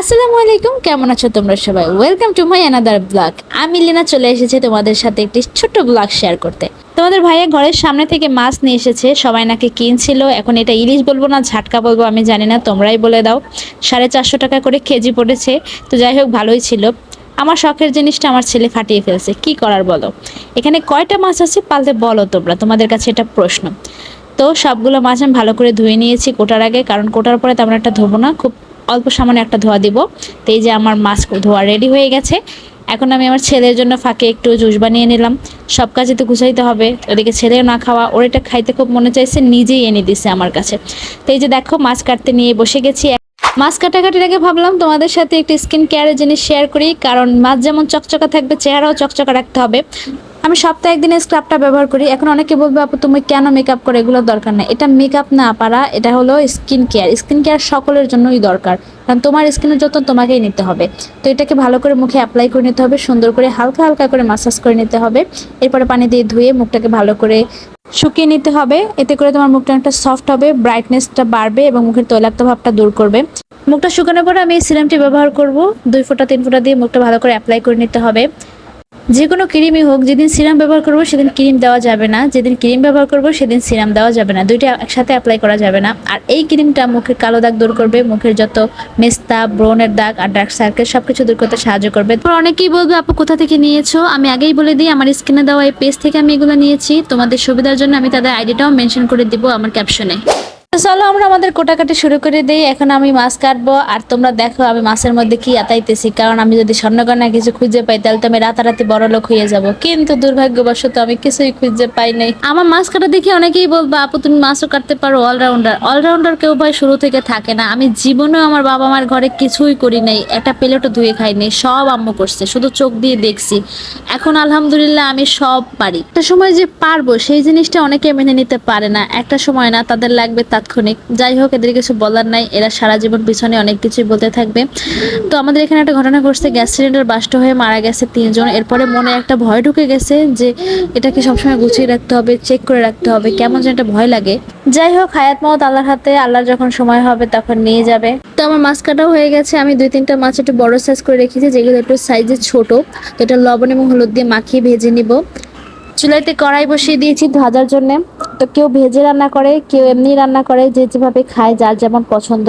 আসসালামু আলাইকুম, কেমন আছো তোমরা সবাই? Welcome to my another blog আমি লিনা চলে এসেছি তোমাদের সাথে একটি ছোট্ট ব্লগ শেয়ার করতে। তোমাদের ভাইয়া ঘরের সামনে থেকে মাছ নিয়ে এসেছে, সবাই নাকি কিনছিল, এখন এটা ইলিশ বলব না, ঝাটকা বলব, আমি জানি না, তোমরাই বলে দাও। সাড়ে চারশো টাকা করে কেজি পড়েছে, তো যাই হোক, ভালোই ছিল। আমার শখের জিনিসটা আমার ছেলে ফাটিয়ে ফেলছে, কি করার বলো? এখানে কয়টা মাছ আছে পালতে বলো তোমরা, তোমাদের কাছে এটা প্রশ্ন। তো সবগুলো মাছ আমি ভালো করে ধুয়ে নিয়েছি কোটার আগে, কারণ কোটার পরে তেমন একটা ধোবো না, খুব অল্প সামান্য একটা ধোয়া দিব। তো এই যে আমার মাছ ধোয়া রেডি হয়ে গেছে। এখন আমি আমার ছেলের জন্য ফাঁকে একটু জুস বানিয়ে নিলাম। সব কাজে তো গুছাইতে হবে। ওদিকে ছেলেও না খাওয়া। ওর এটা খাইতে খুব মনে চাইছে, নিজেই এনে দিছে আমার কাছে। তো এই যে দেখো মাছ কাটতে নিয়ে বসে গেছি। মাছ কাটাকাটির আগে ভাবলাম তোমাদের সাথে একটি স্কিন কেয়ারের জিনিস শেয়ার করি। কারণ মাছ যেমন চকচকা থাকবে, চেহারাও চকচকা রাখতে হবে। আমি সপ্তাহে একদিন স্ক্রাবটা ব্যবহার করি। এখন অনেকে বলবে, আপু, তুমি কেন মেকআপ করো এগুলোর দরকার নেই? এটা মেকআপ না, পারা, এটা হলো স্কিন কেয়ার স্কিন কেয়ার সকলের জন্যই দরকার। কারণ তোমার স্কিনের যত্ন তোমাকেই নিতে হবে। তো এটাকে ভালো করে মুখে অ্যাপ্লাই করে নিতে হবে, সুন্দর করে হালকা হালকা করে মাসাজ করে নিতে হবে। এরপরে পানি দিয়ে ধুয়ে মুখটাকে ভালো করে শুকিয়ে নিতে হবে। এতে করে তোমার মুখটা একটা সফট হবে ব্রাইটনেসটা বাড়বে এবং মুখের তৈলাক্ত ভাবটা দূর করবে। মুখটা শুকানোর পরে আমি এই সিরামটি ব্যবহার করব। দুই ফোঁটা, তিন ফোঁটা দিয়ে মুখটা ভালো করে অ্যাপ্লাই করে নিতে হবে। যে কোনো ক্রিমই হোক, যেদিন সিরাম ব্যবহার করব সেদিন ক্রিম দেওয়া যাবে না। যেদিন ক্রিম ব্যবহার করব সেদিন সিরাম দেওয়া যাবে না। দুইটা একসাথে অ্যাপ্লাই করা যাবে না। আর এই ক্রিমটা মুখের কালো দাগ দূর করবে, মুখের যত মেস্তা ব্রনের দাগ আর ডার্ক সার্কেল সব কিছু দূর করতে সাহায্য করবে। অনেকেই বলবে, আপু, কোথা থেকে নিয়েছো? আমি আগেই বলে দিই, আমার স্কিনে দেওয়া এই পেজ থেকে আমি এগুলো নিয়েছি। তোমাদের সুবিধার জন্য আমি তাদের আইডিটাও মেনশন করে দিব আমার ক্যাপশনে তো চলো আমরা আমাদের কোটাকাটি শুরু করে দিই। এখন আমি মাছ কাটবো, আর তোমরা দেখো আমি মাছের মধ্যে কি আতাইতেছি। কারণ আমি যদি স্বর্ণকন্যা কিছু খুঁজে পাই, তাহলে তো আমি রাতারাতি বড় লোক হয়ে যাব। কিন্তু দুর্ভাগ্যবশত আমি কিছুই খুঁজে পাই নাই। আমার মাছ কাটা দেখে অনেকেই বলব, আপু, তুমি মাছও কাটতে পারো অলরাউন্ডার অলরাউন্ডার কেউ ভাই শুরু থেকে থাকে না। আমি জীবনেও আমার বাবা মার ঘরে কিছুই করি নাই। একটা প্লেটও ধুয়ে খাইনি সব আম্মু করছে, শুধু চোখ দিয়ে দেখছি। এখন আলহামদুলিল্লাহ আমি সব পারি। একটা সময় যে পারব, সেই জিনিসটা অনেকে মেনে নিতে পারে না। একটা সময় না, তাদের লাগবে তাৎক্ষণিক। যাই হোক, এদের কিছু বলার নাই। এরা সারা জীবন পিছনে অনেক কিছুই বলতে থাকবে। তো আমাদের এখানে একটা ঘটনা ঘটছে। গ্যাস সিলিন্ডার বাস্ট হয়ে মারা গেছে তিনজন। এরপরে মনে একটা ভয় ঢুকে গেছে যে এটাকে সবসময় গুছিয়ে রাখতে হবে চেক করে রাখতে হবে, কেমন যেন একটা ভয় লাগে। যাই হোক, হায়াত মত আল্লাহর হাতে, আল্লাহর যখন সময় হবে তখন নিয়ে যাবে। তো আমার মাছ কাটাও হয়ে গেছে। আমি দুই তিনটা মাছ একটু বড় সাইজ করে রেখেছি, যেগুলো একটু সাইজে ছোট। তো এটা লবণ এবং হলুদ দিয়ে মাখিয়ে ভেজে নিব। চুলাইতে কড়াই বসিয়ে দিয়েছি ভাজার জন্য। তো কেউ ভেজে রান্না করে, কেউ এমনি রান্না করে, যে যেভাবে খায়, যার যেমন পছন্দ।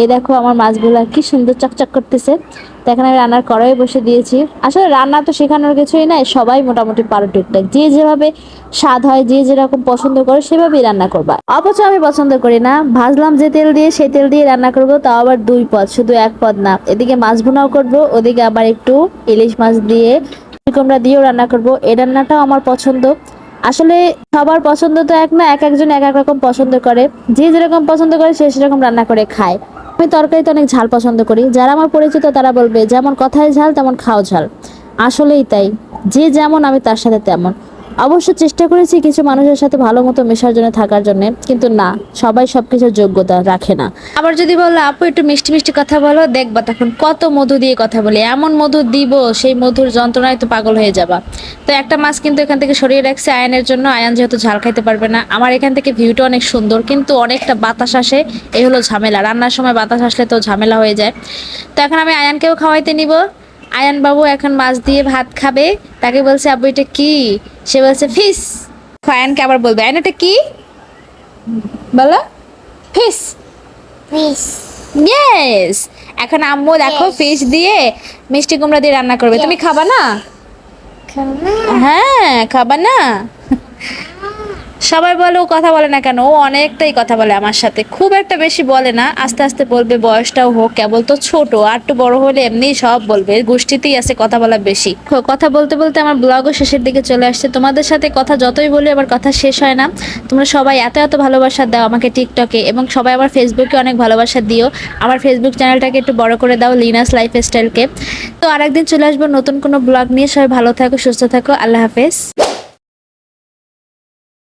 এই দেখো আমার মাছগুলো কি সুন্দর চকচক করতেছে। তো এখানে আমি রান্নার কড়াই বসে দিয়েছি। আসলে রান্না তো শেখানোর কিছুই নাই, সবাই মোটামুটি পারো টুকটাক যে যেভাবে স্বাদ হয়, যে যেরকম পছন্দ করে, সেভাবেই রান্না করবা। অথচ আমি পছন্দ করি না। ভাজলাম যে তেল দিয়ে, সেই তেল দিয়ে রান্না করব, তাও আবার দুই পদ, শুধু এক পদ না। এদিকে মাছ ভুনাও করব, ওদিকে আবার একটু ইলিশ মাছ দিয়ে কুমড়া দিয়েও রান্না করব। এই রান্নাটাও আমার পছন্দ। আসলে সবার পছন্দ তো এক না, এক একজন এক এক রকম পছন্দ করে। যে যেরকম পছন্দ করে, সে সেরকম রান্না করে খায়। আমি তরকারিতে অনেক ঝাল পছন্দ করি। যারা আমার পরিচিত, তারা বলবে, যেমন কথায় ঝাল, তেমন খাও ঝাল। আসলেই তাই। যে যেমন, আমি তার সাথে তেমন। অবশ্য চেষ্টা করেছি কিছু মানুষের সাথে ভালো মতো মেশার জন্য থাকার জন্য, কিন্তু না, সবাই সবকিছুর যোগ্যতা রাখে না। আবার যদি বলো, আপু, একটু মিষ্টি মিষ্টি কথা বলো, দেখবা তখন কত মধু দিয়ে কথা বলি। এমন মধু দিব, সেই মধুর যন্ত্রণায় তো পাগল হয়ে যাবা। তো একটা মাছ কিন্তু এখান থেকে সরিয়ে রাখছে আয়নের জন্য। আয়ন যেহেতু ঝাল খাইতে পারবে না, আমার এখান থেকে ভিউটা অনেক সুন্দর, কিন্তু অনেকটা বাতাস আসে, এই হলো ঝামেলা। রান্নার সময় বাতাস আসলে তো ঝামেলা হয়ে যায়। তো এখন আমি আয়ানকেও খাওয়াইতে নিব। আয়ান বাবু এখন মাছ দিয়ে ভাত খাবে। তাকে বলছে আব্বু এটা কি? সে বলছে ফিস। খয়ানকে আবার বলবে আয়ান এটা কি? বলো ফিস। ফিস। ইয়েস এখন আম্মু দেখো ফিস ফিশ দিয়ে মিষ্টি কুমড়া দিয়ে রান্না করবে। তুমি খাবা না। হ্যাঁ খাবা না? সবাই বলে, ও কথা বলে না কেন? ও অনেকটাই কথা বলে আমার সাথে। খুব একটা বেশি বলে না, আস্তে আস্তে বলবে, বয়সটাও হোক, কেবল তো ছোট, আর একটু বড় হলে এমনি সব বলবে, গোষ্ঠীতেই আছে কথা বলা বেশি। কথা বলতে বলতে আমার ব্লগও শেষের দিকে চলে আসছে। তোমাদের সাথে কথা যতই বলি, আবার কথা শেষ হয় না। তোমরা সবাই এত এত ভালোবাসা দাও আমাকে টিকটকে এবং সবাই আমার ফেসবুকে অনেক ভালোবাসা দিও। আমার ফেসবুক চ্যানেলটাকে একটু বড় করে দাও লিনাস লাইফ স্টাইলকে তো আরেকদিন চলে আসব নতুন কোনো ব্লগ নিয়ে। সবাই ভালো থাকো, সুস্থ থাকো, আল্লাহ হাফেজ।